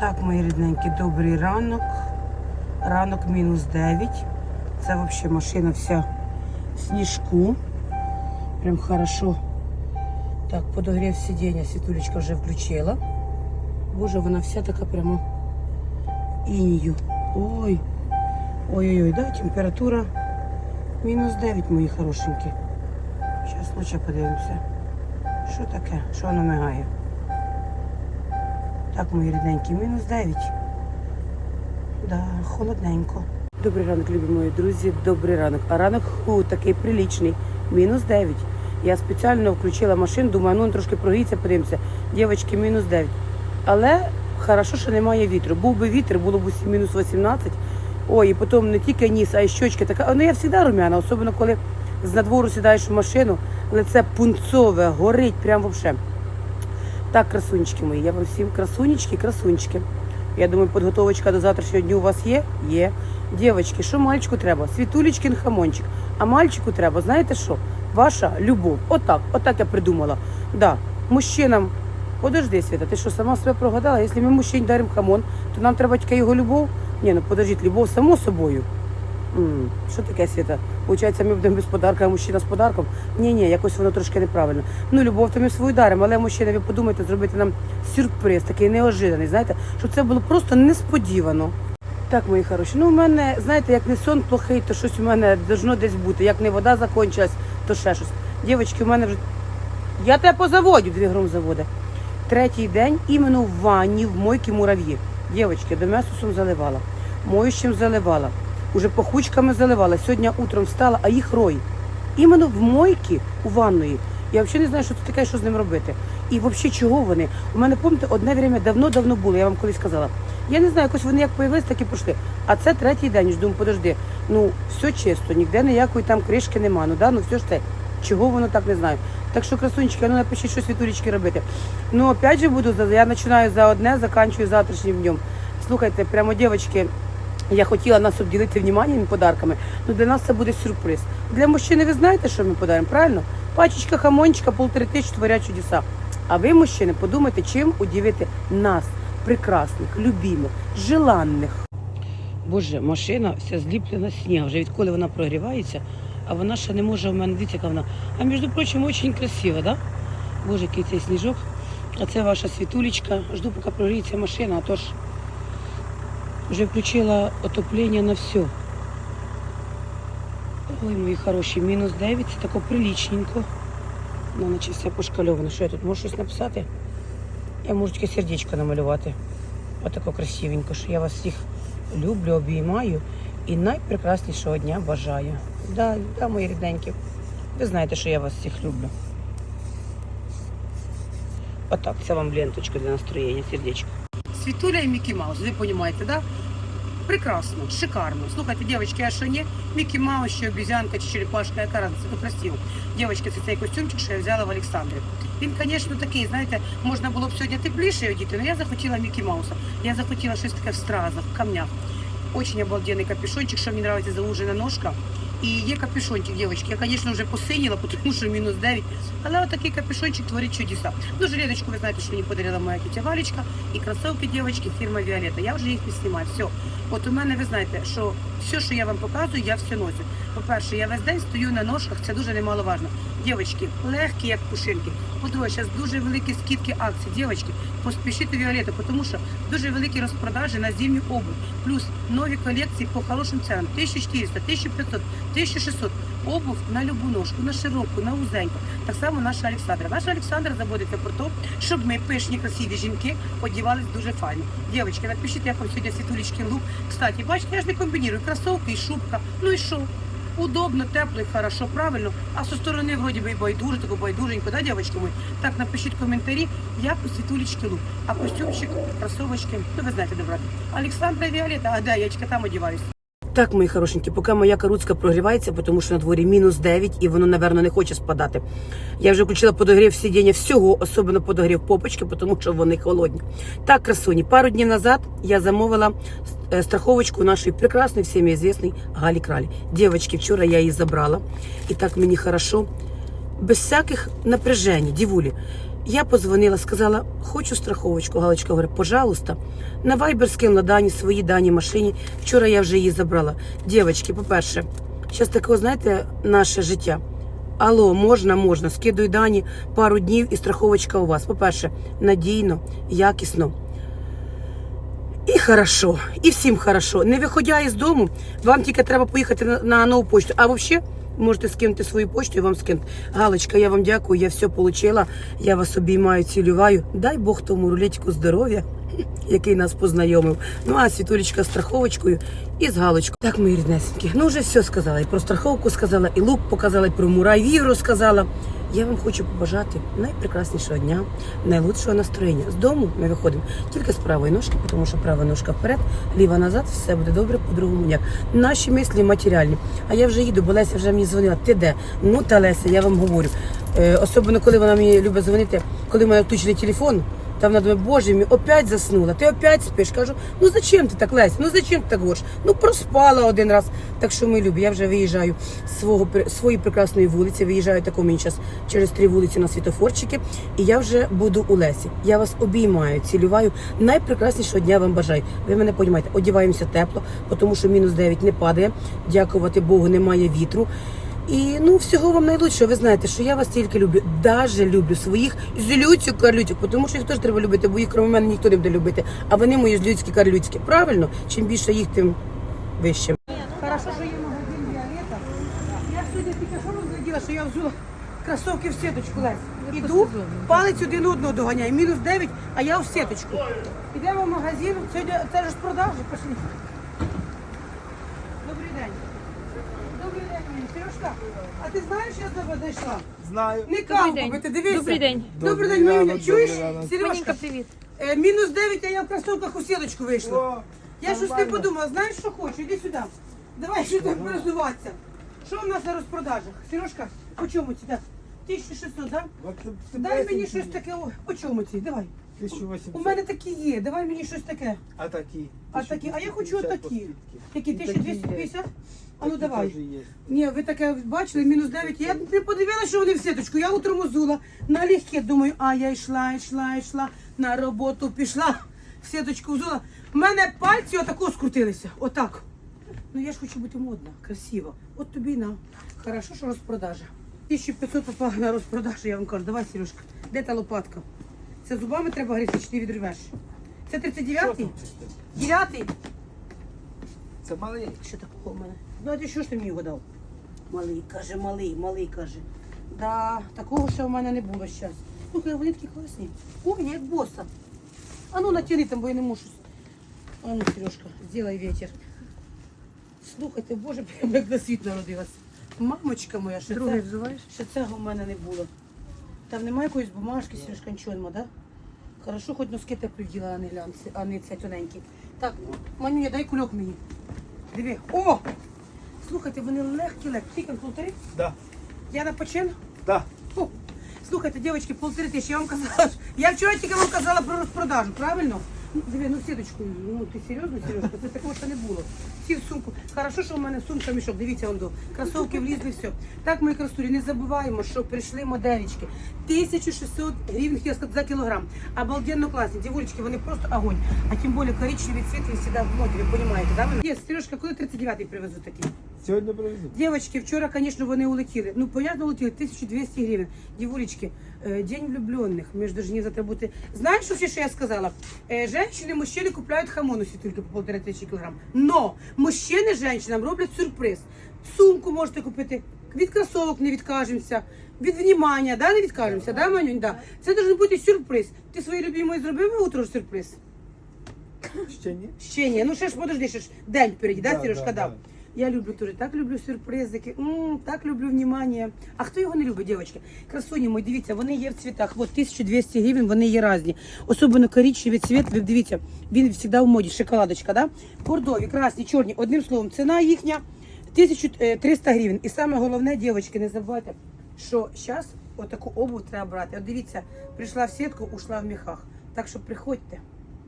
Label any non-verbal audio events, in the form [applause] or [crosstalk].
Так, мої рідненькі, добрий ранок. Ранок мінус 9. Це взагалі машина вся в сніжку. Прям хорошо. Так, подогрів сидіння, світулечка вже включила. Боже, вона вся така прямо інію. Ой. Ой-ой-ой, да, температура мінус 9, мої хорошенькі. Зараз лучше подивимося. Що таке? Що воно мигає? Так, мої рідненькі, мінус 9. Да, холодненько. Добрий ранок, любі мої друзі. Добрий ранок. А ранок ху, такий прилічний. Мінус 9. Я спеціально включила машину, думаю, ну трошки прогріться, подивимося. Дівчатки, мінус 9. Але хорошо, що немає вітру. Був би вітер, було б усі мінус 18. Ой, і потім не тільки ніс, а й щочки. Така, ну я завжди румяна, особливо коли з надвору сідаєш в машину, лице пунцове, горить, прям вообще. Так, красунечки мої, я вам всім красунечки, красунчики. Я думаю, підготовочка до завтрашнього дню у вас є? Є. Дівчатки, що мальчику треба? Світулечкин хамончик. А мальчику треба, знаєте що? Ваша любов. Отак, отак я придумала. Да, мужчинам. Подожди, Свята, ти що сама себе прогадала? Якщо ми мужчин даримо хамон, то нам треба тільки його любов. Ні, ну подождіть, любов само собою. Що таке Свята? Получається, ми будемо без подарка, а мужчина з подарком? Ні, ні, якось воно трошки неправильно. Ну, любов, то ми свою даримо, але мужчина, ви подумайте, зробити нам сюрприз, такий неожиданий, знаєте, щоб це було просто несподівано. Так, мої хороші, ну у мене, знаєте, як не сон плохий, то щось у мене должно десь бути. Як не вода закончилась, то ще щось. Дівчатки, у мене вже. Я тебе позаводю, дві гром заводи. Третій день іменно в ванні, в мойці мурав'ї. Дівчатки, домесусом заливала, моющим заливала, уже пахучками заливала. Сьогодні утром встала, а їх рой. Іменно в мойці у ванної. Я взагалі не знаю, що це таке, що з ним робити. І взагалі чого вони? У мене, пам'ятаєте, одне время давно-давно було, я вам колись сказала. Я не знаю, якось вони як появились, так і пішли. А це третій день. Думаю, подожди, ну все чисто, ніде ніякої там кришки нема. Ну да, ну все ж це. Чого воно так не знаю. Так що, красунчики, ну напишіть, що світулечки робити. Ну, опять же буду, я починаю за одне, заканчую завтрашнім днем. Слухайте, прямо дівчатки, я хотіла нас обділити вниманням і подарками, ну для нас це буде сюрприз. Для мужчини ви знаєте, що ми подаримо, правильно? Пачечка хамончика, полтори тисячі творять чудеса. А ви, мужчини, подумайте, чим удивити нас, прекрасних, любимих, желанних. Боже, машина вся зліплена з снігу. Вже відколи вона прогрівається, а вона ще не може в мене дивіться, яка вона. А між прочим, дуже красива, да? Боже, який цей сніжок. А це ваша світулечка. Жду, поки прогріється машина, а то ж вже включила отоплення на все. Ой, мої хороші, мінус 9, це тако прилічненько. Ну, наче все пошкальовано. Що я тут можу щось написати? Я можу тільки сердечко намалювати. Отако красивенько, що я вас всіх люблю, обіймаю і найпрекраснішого дня бажаю. Да, да, мої рідненькі. Ви знаєте, що я вас всіх люблю. Отак, це вам ленточка для настроєння, сердечко. Світуля і Мікі Маус, ви розумієте, да? Прекрасно, шикарно. Слухайте, дівчатки, а що ні? Мікі Маус, ще обізянка, чи черепашка, яка разниця, ну красиво. Дівчатки, це цей костюмчик, що я взяла в Олександрі. Він, звісно, такий, знаєте, можна було б сьогодні тепліше одіти, але я захотіла Мікі Мауса. Я захотіла щось таке в стразах, в камнях. Очень обалденний капюшончик, що мені подобається заужена ножка. І є капюшончик, дівчатки. Я, звісно, вже посиніла, тому що мінус 9. Але отакий капюшончик творить чудеса. Ну, жилеточку, ви знаєте, що мені подарила моя тітя Валечка. І кросовки, дівчатки, фірма Віолетта. Я вже їх не. Все. От у мене, ви знаєте, що все, що я вам показую, я все ношу. По-перше, я весь день стою на ножках, це дуже немаловажно. Дівчатки, легкі, як пушинки. По-друге, зараз дуже великі скидки акцій. Дівчатки, поспішіть у Віолетту, тому що дуже великі розпродажі на зимню обувь. Плюс нові колекції по хорошим ценам. 1400, 1500, 1600. Обув на любу ножку, на широку, на узеньку. Так само наша Олександра. Наша Олександра заботиться про те, щоб ми пишні, красиві жінки одівались дуже файно. Дівчатки, напишіть, як вам сьогодні світулічки лук. Кстати, бачите, я ж не комбінірую кросовки і шубка. Ну і що? Удобно, тепло хорошо, правильно. А со сторони вроді би байдуже, тако байдуженько, да, дівчатки мої? Так, напишіть коментарі, як у світулічки лук. А костюмчик, кросовочки, ну ви знаєте, де. Олександра Віолета, а да, я тільки там одіваюсь. Так, мої хорошенькі, поки моя каруцька прогрівається, тому що на дворі мінус 9 і воно, напевно, не хоче спадати. Я вже включила подогрів сидіння всього, особливо подогрів попочки, тому що вони холодні. Так, красуні, пару днів назад я замовила е, страховочку нашої прекрасної, всім звісної Галі Кралі. Дівчатки, вчора я її забрала. І так мені хорошо, без всяких напряжень, дівулі. Я позвонила, сказала, хочу страховочку. Галочка говорить, пожалуйста. На Viber скинула дані, свої дані машині. Вчора я вже її забрала. Дівчатки, по-перше, зараз такого, знаєте, наше життя. Алло, можна, можна. Скидую дані пару днів і страховочка у вас. По-перше, надійно, якісно. І хорошо, і всім хорошо. Не виходя із дому, вам тільки треба поїхати на, на нову почту. А взагалі можете скинути свою почту і вам скинути. Галочка, я вам дякую, я все отримала. Я вас обіймаю, цілюваю. Дай Бог тому рулетику здоров'я, [laughs] який нас познайомив. Ну а світулечка з страховочкою і з галочкою. Так, мої ріднесенькі. Ну вже все сказала. І про страховку сказала, і лук показала, і про муравів розказала. Я вам хочу побажати найпрекраснішого дня, найлучшого настроєння. З дому ми виходимо тільки з правої ножки, тому що права ножка вперед, ліва назад, все буде добре, по-другому ніяк. Наші мислі матеріальні. А я вже їду, бо Леся вже мені дзвонила. Ти де? Ну та Леся, я вам говорю. Е, особливо, коли вона мені любить дзвонити, коли в мене включений телефон. Там вона думає, боже мій, опять заснула, ти опять спиш. Кажу, ну зачем ти так, Лесь? Ну зачем ти так говориш? Ну проспала один раз. Так що ми любі, я вже виїжджаю з свого своєї прекрасної вулиці, виїжджаю тако мені зараз через три вулиці на світофорчики, і я вже буду у Лесі. Я вас обіймаю, цілюваю. Найпрекраснішого дня вам бажаю. Ви мене розумієте, одіваємося тепло, тому що мінус 9 не падає. Дякувати Богу, немає вітру. І ну всього вам найлучшого. Ви знаєте, що я вас тільки люблю. Даже люблю своїх злюцю карлюцю, тому що їх теж треба любити, бо їх крім мене ніхто не буде любити. А вони мої злюцькі карлюцькі. Правильно? Чим більше їх, тим вище. Хорошо, що є магазин Віолета. Я сьогодні тільки що розгляділа, що я взула кросовки в сіточку Лесь. Іду, палець один одного доганяє. Мінус 9, а я в сіточку. Ідемо в магазин. Сьогодні це ж продажі. Пошли. Добрий день. Добрий день, мені. А ти знаєш, я до тебе зайшла? Знаю. Не каву день. купити, дивися. Добрий день. Добрий Добрий день, Маріна. ранок, Чуєш? добрий ранок. Сережка, привіт. е, мінус 9, а я в кросовках у сіточку вийшла. О, Я щось не нормально. подумала, знаєш, що хочу? Іди сюди. Давай що там. Що в нас за розпродажах? Сережка, по чому ці? Да? 1600, да? Вот ты- ты Дай мені щось мне. таке. о, По чому ці? Давай. 1800. У мене такі є. Давай мені щось таке. А такі? А такі, а я хочу отакі. Які такі 1250? А ну давай. Ні, ви таке бачили, мінус 9. Я не подивилася, що вони в сіточку. Я утром узула на легке. Думаю, а я йшла, йшла, йшла, на роботу пішла, в сіточку взула. У мене пальці отако скрутилися. Отак. Ну я ж хочу бути модна, красива. От тобі й на. Хорошо, що розпродажа. 1500 попала на розпродажу, я вам кажу, давай, Сережка, де та лопатка? Це зубами треба гризти, чи ти відривеш? Це 39-й? Що 9-й? Це малий. Що такого в мене? Ну, а ти що ж ти мені його дав? Малий, каже, малий, малий каже. Да, такого ще в мене не було зараз. Слухай, вони такі класні. Ой, як боса. А ну натяни там, бо я не можу. А ну, Сережка, зробай ветер. Слухайте, боже, [laughs] прям як на світ народилась. Мамочка моя, ще Другий це, взуваєш? ще цього в мене не було. Там немає якоїсь бумажки, Сережка, нічого нема, да? Хорошо, хоч носки теплі вділа, а не глянці, а не цей тоненький. Так, Манюня, дай кульок мені. Диви. О! Слухайте, вони легкі, легкі. Скільки полтори? Да. Я на почин? Да. Фу. Слухайте, дівчатки, полтори тисячі. Я вам казала, я вчора тільки вам казала про розпродажу, правильно? Ну, Диви, ну сіточку, ну ти серйозно, Сережка? Це такого ще не було. Всі в сумку. Хорошо, що в мене сумка мішок. Дивіться, он до. Кросовки влізли, все. Так, мої красулі, не забуваємо, що прийшли моделічки. 1600 гривень хотіла сказати, за кілограм. Обалденно класні. Дівулечки, вони просто огонь. А тим більше коричневий цвіт, він завжди в моді, ви розумієте, да? Є, Сережка, коли 39-й привезу такий? Сьогодні привезу. Девочки, вчора, конечно, вони улетіли. Ну, понятно, улетіли 1200 гривень. Дівулечки, е, день влюблених, между жені завтра бути. Знаєш, що що я сказала? Е, Женщини, мужчини купляють хамон усі тільки по полтора тисячі кілограм. Но мужчини женщинам роблять сюрприз. Сумку можете купити, від кросовок не відкажемося, від внімання, да, не відкажемося, да, Манюнь, да. Це должен бути сюрприз. Ти своїй любимої зробив утро сюрприз? Ще ні? Ще ні, ну ще ж подожди, ще ж день впереді, да, Да, Сережка, да, да, да. Я люблю теж, так люблю сюрпризики, так люблю внимание. А хто його не любить, дівчатки? Красуні мої, дивіться, вони є в цвітах. От 1200 гривень, вони є різні. Особливо коричневий цвіт, ви дивіться, він завжди в моді, шоколадочка, да? Бордові, красні, чорні. Одним словом, ціна їхня 1300 гривень. І саме головне, дівчатки, не забувайте, що зараз отаку обувь треба брати. От дивіться, прийшла в сітку, ушла в міхах. Так що приходьте.